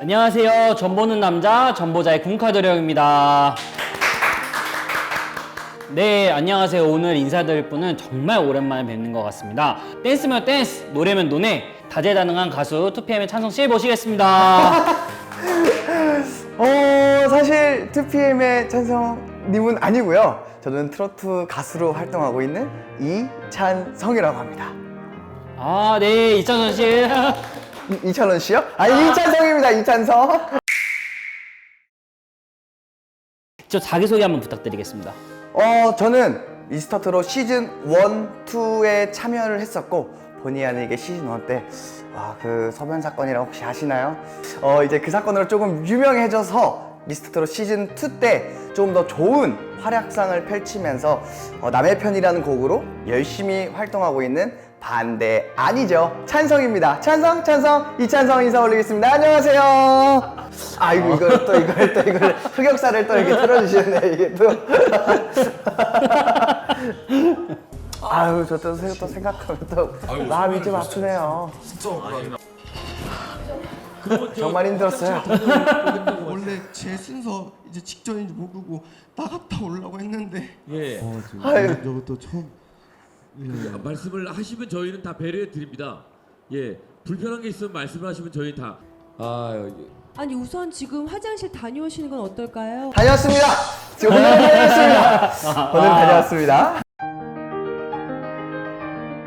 안녕하세요. 전보는 남자, 전보자의 군카도령입니다. 네, 안녕하세요. 오늘 인사드릴 분은 정말 오랜만에 뵙는 것 같습니다. 댄스면 댄스, 노래면 노래, 다재다능한 가수 2PM의 찬성 씨 모시겠습니다. 어 사실 2PM의 찬성님은 아니고요. 저는 트로트 가수로 활동하고 있는 이찬성이라고 합니다. 아, 네, 이찬성 씨. 이, 이찬원 씨요? 아니 이찬성입니다. 이찬성. 저 자기소개 한번 부탁드리겠습니다. 어 저는 미스터트롯 시즌 1, 2에 참여를 했었고 본의 아니게 시즌 1때 아 그 서변 사건이라고 혹시 아시나요? 어 이제 그 사건으로 조금 유명해져서 미스터트롯 시즌 2때 조금 더 좋은 활약상을 펼치면서 어, 남의 편이라는 곡으로 열심히 활동하고 있는 반대 아니죠. 찬성입니다. 찬성 찬성. 이찬성 인사 올리겠습니다. 안녕하세요. 아이고 이걸 또 이걸 또 이걸 흑역사를 또 이렇게 틀어주시네 이게 또. 아유 저 또 생각하면 또 마음이 좀 아프네요. 정말 힘들었어요. 원래 제 순서 이제 직전인지 모르고 나갔다 오려고 했는데 예. 아유. 이것도 처음 그 말씀을 하시면 저희는 다 배려해 드립니다. 예. 불편한 게 있으면 말씀을 하시면 저희 다 아, 아니 우선 지금 화장실 다녀오시는 건 어떨까요? 다녀왔습니다 지금 오늘 다녀왔습니다 오늘 다녀왔습니다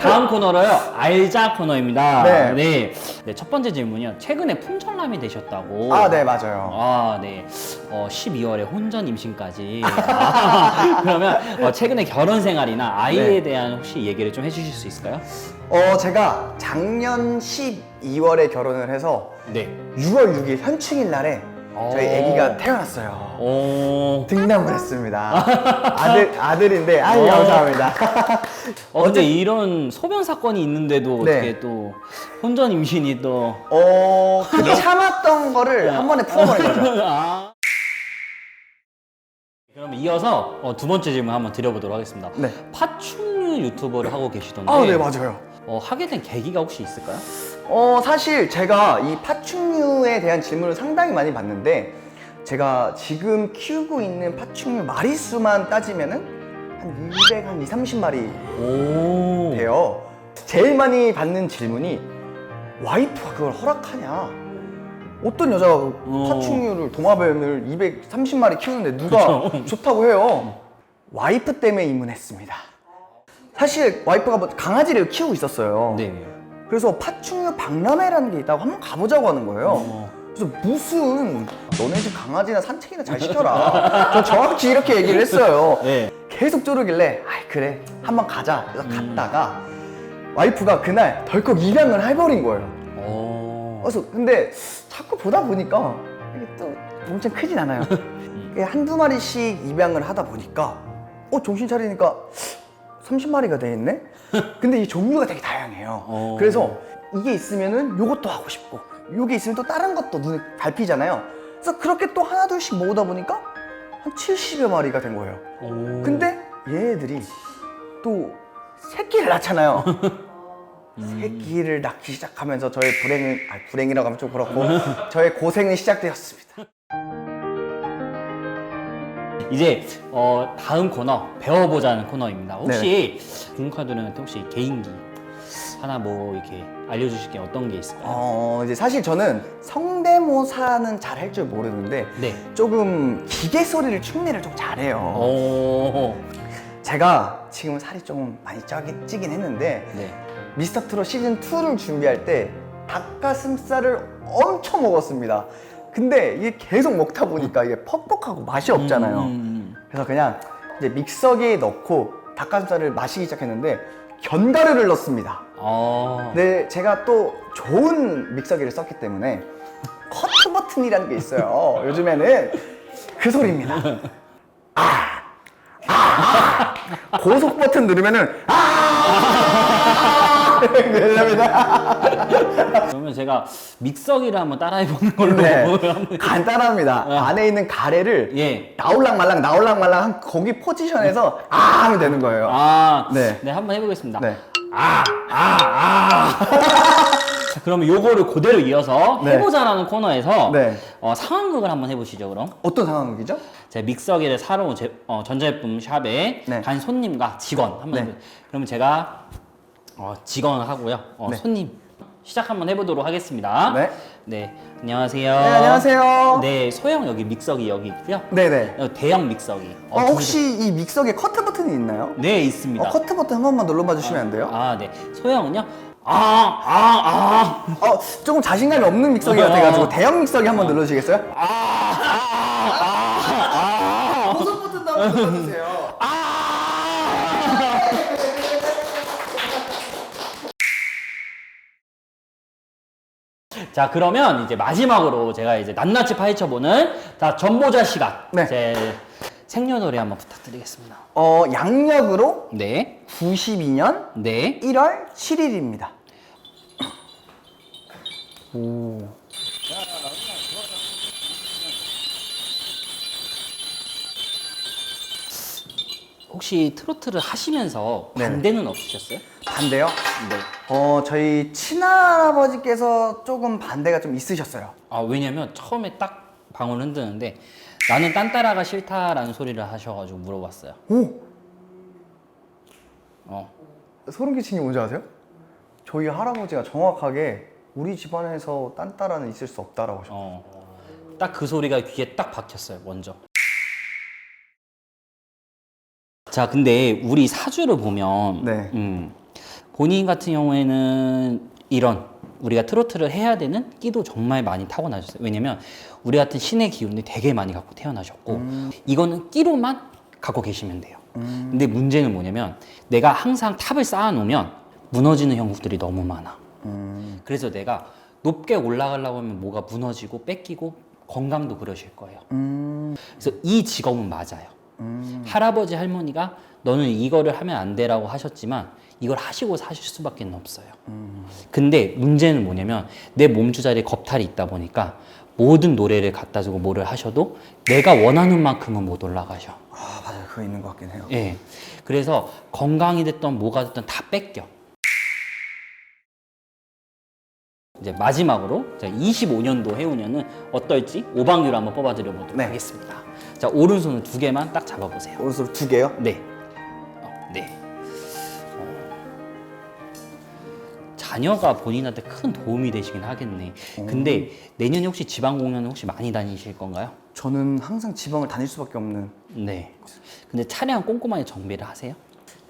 다음 코너로요. 알자 코너입니다. 네. 네. 네, 첫 번째 질문이요. 최근에 품절남이 되셨다고. 아 네 맞아요 아, 네. 어, 12월에 혼전 임신까지. 아, 그러면 어, 최근에 결혼 생활이나 아이에 네. 대한 혹시 얘기를 좀 해주실 수 있을까요? 어 제가 작년 12월에 결혼을 해서 네. 6월 6일 현충일 날에 저희 오. 아기가 태어났어요 오. 등남을 했습니다 아들 아들인데 아유 오. 감사합니다 어, 근데 이런 소변 사건이 있는데도 네. 어떻게 또 혼전 임신이 또. 어, 그 참았던 거를 한 번에 풀어버린 거죠. 아. 그럼 이어서 어, 두 번째 질문 한번 드려보도록 하겠습니다. 네. 파충류 유튜버를 하고 계시던데. 아, 네, 맞아요. 어, 하게 된 계기가 혹시 있을까요? 어, 사실 제가 이 파충류에 대한 질문을 상당히 많이 받는데, 제가 지금 키우고 있는 파충류 마리수만 따지면은 한 200, 한 2, 30마리 오. 돼요. 제일 많이 받는 질문이 와이프가 그걸 허락하냐? 어떤 여자가 파충류를 도마뱀을 230마리 키우는데 누가 그쵸. 좋다고 해요? 와이프 때문에 입문했습니다. 사실 와이프가 뭐 강아지를 키우고 있었어요. 네. 그래서 파충류 박람회라는 게 있다고 한번 가보자고 하는 거예요. 어. 그래서 무슨 너네 집 강아지나 산책이나 잘 시켜라. 저 정확히 이렇게 얘기를 했어요. 네. 계속 쪼르길래 아 그래 한번 가자 그래서 갔다가 와이프가 그날 덜컥 입양을 해버린 거예요 오. 그래서 근데 자꾸 보다 보니까 이게 또 엄청 크진 않아요 이게 한두 마리씩 입양을 하다 보니까 어 정신 차리니까 30마리가 돼 있네 근데 이 종류가 되게 다양해요 어. 그래서 이게 있으면은 요것도 하고 싶고 요게 있으면 또 다른 것도 눈에 밟히잖아요 그래서 그렇게 또 하나 둘씩 모으다 보니까 한 70여 마리가 된 거예요 오. 근데 얘네들이 또 새끼를 낳잖아요. 새끼를 낳기 시작하면서 저의 불행은 아 불행이라고 하면 좀 그렇고 저의 고생이 시작되었습니다. 이제 어, 다음 코너 배워보자는 코너입니다. 혹시 군카드는한테 혹시 개인기 하나 뭐 이렇게 알려주실 게 어떤 게 있을까요? 어 이제 사실 저는 성대모사는 잘 할 줄 모르는데 네. 조금 기계 소리를 흉내를 좀 잘해요. 오. 제가 지금 살이 좀 많이 쪄긴, 찌긴 했는데 네. 미스터 트롯 시즌 2를 준비할 때 닭가슴살을 엄청 먹었습니다. 근데 이게 계속 먹다 보니까 이게 퍽퍽하고 맛이 없잖아요. 음. 그래서 그냥 이제 믹서기에 넣고 닭가슴살을 마시기 시작했는데 견과류를 넣습니다. 어. 근데 제가 또 좋은 믹서기를 썼기 때문에 커트 버튼이라는 게 있어요. 요즘에는 그 소리입니다. 아, 아, 아. 고속 버튼 누르면은 아, 그럽니다. 그러면 제가 믹서기를 한번 따라해보는 걸로 네, 한번- 간단합니다. 안에 있는 가래를 예. 나올랑 말랑 나올랑 말랑 한 거기 포지션에서 아 하면 되는 거예요. 아, 네. 네. 한번 해보겠습니다. 네. 아, 아, 아. 자, 그러면 요거를 그대로 이어서 네. 해보자라는 코너에서 네. 어, 상황극을 한번 해보시죠, 그럼. 어떤 상황이죠? 제 믹서기를 사러 온 제, 어, 전자제품 샵에 네. 간 손님과 직원 한번 네. 해보 그러면 제가 어, 직원을 하고요. 어, 네. 손님 시작 한번 해보도록 하겠습니다. 네. 네, 안녕하세요. 네, 안녕하세요. 네, 소형 여기 믹서기 여기 있고요. 네네. 어, 대형 믹서기. 어, 두 혹시 이 믹서기에 커트 버튼이 있나요? 개- 네, 있습니다. 어, 커트 버튼 한 번만 눌러봐 주시면 안 돼요? 아, 네. 소형은요? 아, 아, 아. 어, 조금 자신감이 없는 믹서기 어. 같아가지고 대형 믹서기 한번 눌러주시겠어요? 아, 고속 버튼도 한번 눌러주세요. 자 그러면 이제 마지막으로 제가 이제 낱낱이 파헤쳐보는 자 전보자 시간 네. 제 생년월일 한번 부탁드리겠습니다. 어, 양력으로 네, 92년 네. 1월 7일입니다. 혹시 트로트를 하시면서 네네. 반대는 없으셨어요? 반대요? 네. 어, 저희 친할아버지께서 조금 반대가 좀 있으셨어요. 아 왜냐면 처음에 딱 방울 흔드는데 나는 딴따라가 싫다라는 소리를 하셔가지고 물어봤어요. 오! 어. 소름 끼치는 게 뭔지 아세요? 저희 할아버지가 정확하게 우리 집안에서 딴따라는 있을 수 없다라고 하셨어요. 어. 딱 그 소리가 귀에 딱 박혔어요, 먼저. 자, 근데 우리 사주를 보면, 네. 음, 본인 같은 경우에는 이런 우리가 트로트를 해야 되는 끼도 정말 많이 타고나셨어요. 왜냐면 우리 같은 신의 기운을 되게 많이 갖고 태어나셨고, 이거는 끼로만 갖고 계시면 돼요. 근데 문제는 뭐냐면 내가 항상 탑을 쌓아놓으면 무너지는 형국들이 너무 많아. 음, 그래서 내가 높게 올라가려고 하면 뭐가 무너지고 뺏기고 건강도 그러실 거예요. 음, 그래서 이 직업은 맞아요. 음. 할아버지 할머니가 너는 이거를 하면 안 돼라고 하셨지만 이걸 하시고 사실 수밖에 없어요. 근데 문제는 뭐냐면 내 몸주자리에 겁탈이 있다 보니까 모든 노래를 갖다 주고 뭐를 하셔도 내가 원하는 만큼은 못 올라가셔. 아, 맞아요. 그거 있는 것 같긴 해요. 예. 그래서 건강이 됐던 뭐가 됐든 다 뺏겨. 이제 마지막으로 25년도 해운년은 어떨지 오방률 한번 뽑아드려 보도록 네. 하겠습니다. 자 오른손을 두 개만 딱 잡아보세요. 오른손 두 개요? 네. 자녀가 본인한테 큰 도움이 되시긴 하겠네. 근데 내년에 혹시 지방 공연은 혹시 많이 다니실 건가요? 저는 항상 지방을 다닐 수밖에 없는 네. 근데 차량 꼼꼼하게 정비를 하세요?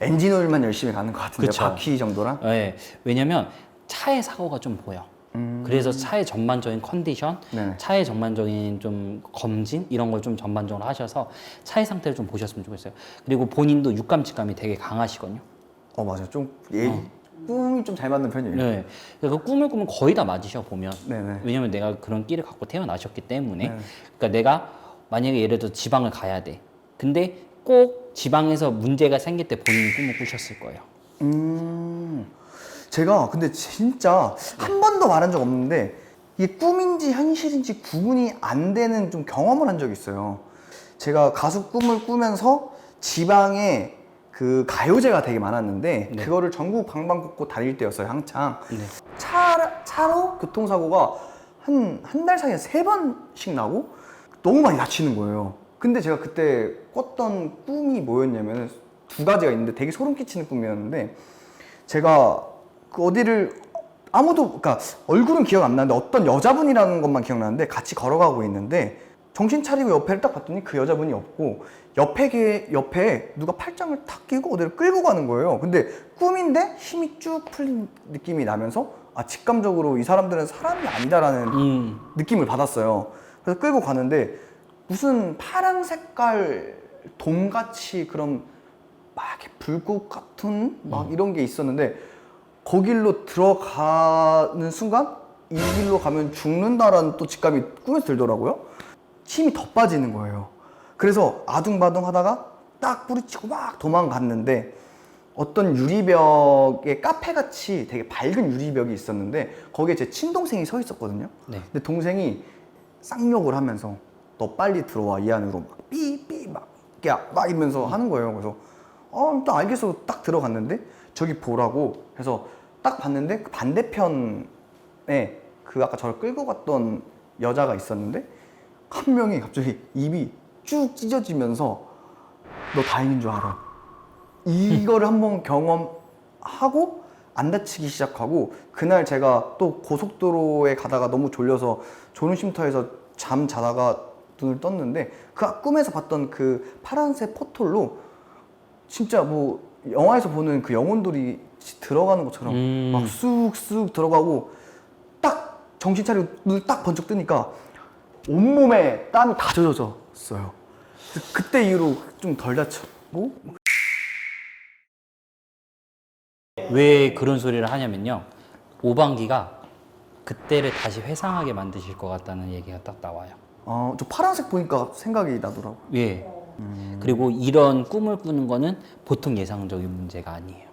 엔진 오일만 열심히 가는 것 같은데 그쵸. 바퀴 정도랑 네, 왜냐면 차의 사고가 좀 보여. 그래서 차의 전반적인 컨디션, 네네. 차의 전반적인 좀 검진 이런 걸 좀 전반적으로 하셔서 차의 상태를 좀 보셨으면 좋겠어요. 그리고 본인도 육감 직감이 되게 강하시거든요. 어 맞아요 좀 예, 꿈이 좀 잘 맞는 편이에요 네, 그래서 꿈을 꾸면 거의 다 맞으셔 보면. 네네. 왜냐면 내가 그런 끼를 갖고 태어나셨기 때문에. 네. 그러니까 내가 만약에 예를 들어 지방을 가야 돼. 근데 꼭 지방에서 문제가 생길 때 본인이 꿈을 꾸셨을 거예요. 음 제가 근데 진짜 한 번도 말한 적 없는데 이게 꿈인지 현실인지 구분이 안 되는 좀 경험을 한 적이 있어요 제가 가수 꿈을 꾸면서 지방에 그 가요제가 되게 많았는데 네. 그거를 전국 방방곡곡 다닐 때였어요 한창 네. 차, 차로 교통사고가 한, 한 달 사이에 세 번씩 나고 너무 많이 다치는 거예요. 근데 제가 그때 꿨던 꿈이 뭐였냐면 두 가지가 있는데 되게 소름 끼치는 꿈이었는데 제가 그 어디를 아무도, 그러니까 얼굴은 기억 안 나는데 어떤 여자분이라는 것만 기억나는데 같이 걸어가고 있는데 정신 차리고 옆에를 딱 봤더니 그 여자분이 없고 옆에 게 옆에 누가 팔짱을 탁 끼고 어디를 끌고 가는 거예요. 근데 꿈인데 힘이 쭉 풀린 느낌이 나면서 아 직감적으로 이 사람들은 사람이 아니다라는 음. 느낌을 받았어요. 그래서 끌고 가는데 무슨 파란 색깔 돔같이 그런 막 불꽃 같은 막 이런 게 있었는데 거길로 들어가는 순간 이 길로 가면 죽는다라는 또 직감이 꿈에서 들더라고요. 힘이 더 빠지는 거예요. 그래서 아둥바둥 하다가 딱 뿌리치고 막 도망갔는데 어떤 유리벽에 카페같이 되게 밝은 유리벽이 있었는데 거기에 제 친동생이 서 있었거든요. 네. 근데 동생이 쌍욕을 하면서 너 빨리 들어와 이 안으로 막 삐삐 막 이렇게 막 이러면서 하는 거예요. 그래서 어, 또 알겠어 딱 들어갔는데 저기 보라고 해서 딱 봤는데 그 반대편에 그 아까 저를 끌고 갔던 여자가 있었는데 한 명이 갑자기 입이 쭉 찢어지면서 너 다행인 줄 알아. 이거를 한번 경험하고 안 다치기 시작하고 그날 제가 또 고속도로에 가다가 너무 졸려서 졸음쉼터에서 잠 자다가 눈을 떴는데 그 꿈에서 봤던 그 파란색 포털로 진짜 뭐 영화에서 보는 그 영혼들이 들어가는 것처럼 음. 막 쑥쑥 들어가고 딱 정신 차리고 눈을 딱 번쩍 뜨니까 온몸에 땀이 다 젖어졌어요. 그때 이후로 좀 덜 다쳤고 왜 그런 소리를 하냐면요. 오방기가 그때를 다시 회상하게 만드실 것 같다는 얘기가 딱 나와요. 어, 저 파란색 보니까 생각이 나더라고. 예. 그리고 이런 꿈을 꾸는 거는 보통 예상적인 문제가 아니에요.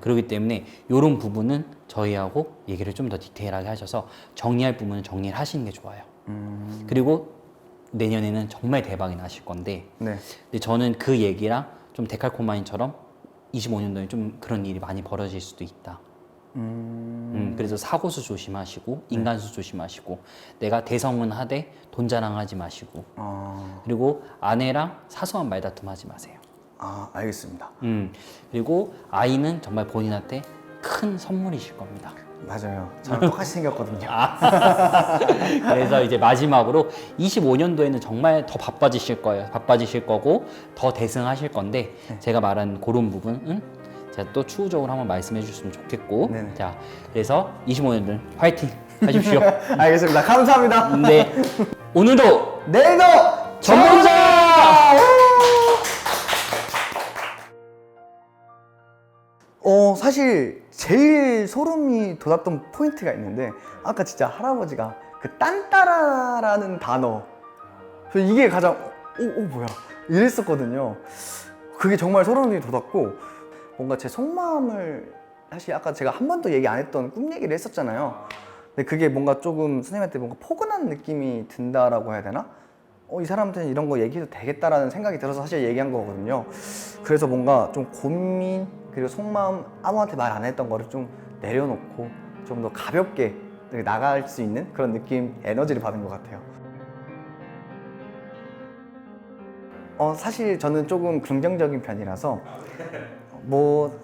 그렇기 때문에 이런 부분은 저희하고 얘기를 좀 더 디테일하게 하셔서 정리할 부분은 정리를 하시는 게 좋아요. 그리고 내년에는 정말 대박이 나실 건데 네. 근데 저는 그 얘기랑 좀 데칼코마인처럼 25년도에 좀 그런 일이 많이 벌어질 수도 있다. 음, 그래서 사고수 조심하시고 인간수 조심하시고 내가 대성은 하되 돈 자랑하지 마시고 어, 그리고 아내랑 사소한 말다툼 하지 마세요. 아, 알겠습니다. 음, 그리고 아이는 정말 본인한테 큰 선물이실 겁니다. 맞아요. 저랑 똑같이 생겼거든요. 그래서 이제 마지막으로 25년도에는 정말 더 바빠지실 거예요. 바빠지실 거고 더 대승하실 건데 제가 말한 그런 부분은 제가 또 추후적으로 한번 말씀해 주셨으면 좋겠고 네네. 자 그래서 25년도 화이팅 하십시오. 알겠습니다. 감사합니다. 네 오늘도 내일도 전문 어 사실 제일 소름이 돋았던 포인트가 있는데 아까 진짜 할아버지가 그 딴따라라는 단어. 저 이게 가장 오, 오 뭐야? 이랬었거든요. 그게 정말 소름이 돋았고 뭔가 제 속마음을 사실 아까 제가 한 번도 얘기 안 했던 꿈 얘기를 했었잖아요. 근데 그게 뭔가 조금 선생님한테 뭔가 포근한 느낌이 든다라고 해야 되나? 어, 이 사람한테는 이런 거 얘기해도 되겠다라는 생각이 들어서 사실 얘기한 거거든요. 그래서 뭔가 좀 고민 그리고 속마음 아무한테 말 안 했던 거를 좀 내려놓고 좀 더 가볍게 나갈 수 있는 그런 느낌, 에너지를 받은 것 같아요. 어, 사실 저는 조금 긍정적인 편이라서 뭐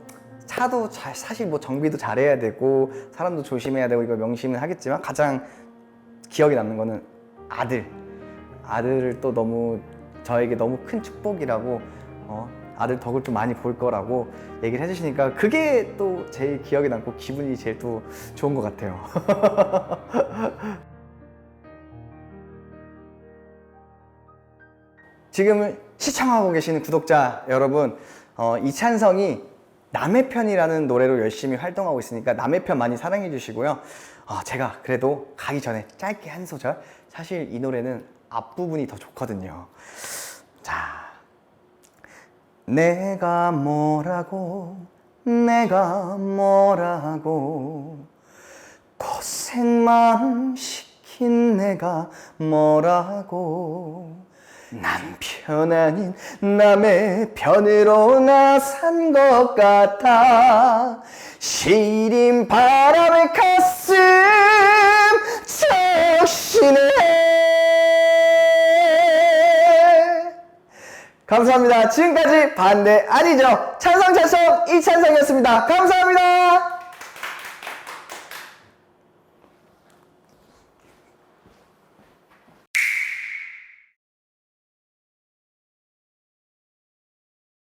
차도 잘, 사실 뭐 정비도 잘해야 되고 사람도 조심해야 되고 이거 명심은 하겠지만 가장 기억에 남는 거는 아들 아들을 또 너무 저에게 너무 큰 축복이라고 어, 아들 덕을 좀 많이 볼 거라고 얘기를 해주시니까 그게 또 제일 기억에 남고 기분이 제일 또 좋은 것 같아요. 지금 시청하고 계시는 구독자 여러분, 어, 이찬성이 남의 편이라는 노래로 열심히 활동하고 있으니까 남의 편 많이 사랑해 주시고요. 어, 제가 그래도 가기 전에 짧게 한 소절. 사실 이 노래는 앞부분이 더 좋거든요. 자. 내가 뭐라고, 내가 뭐라고, 고생만 시킨 내가 뭐라고, 남편 아닌 남의 편으로 나 산 것 같아 시린 바람 감사합니다. 지금까지 반대 아니죠. 찬성 찬성 이찬성이었습니다. 감사합니다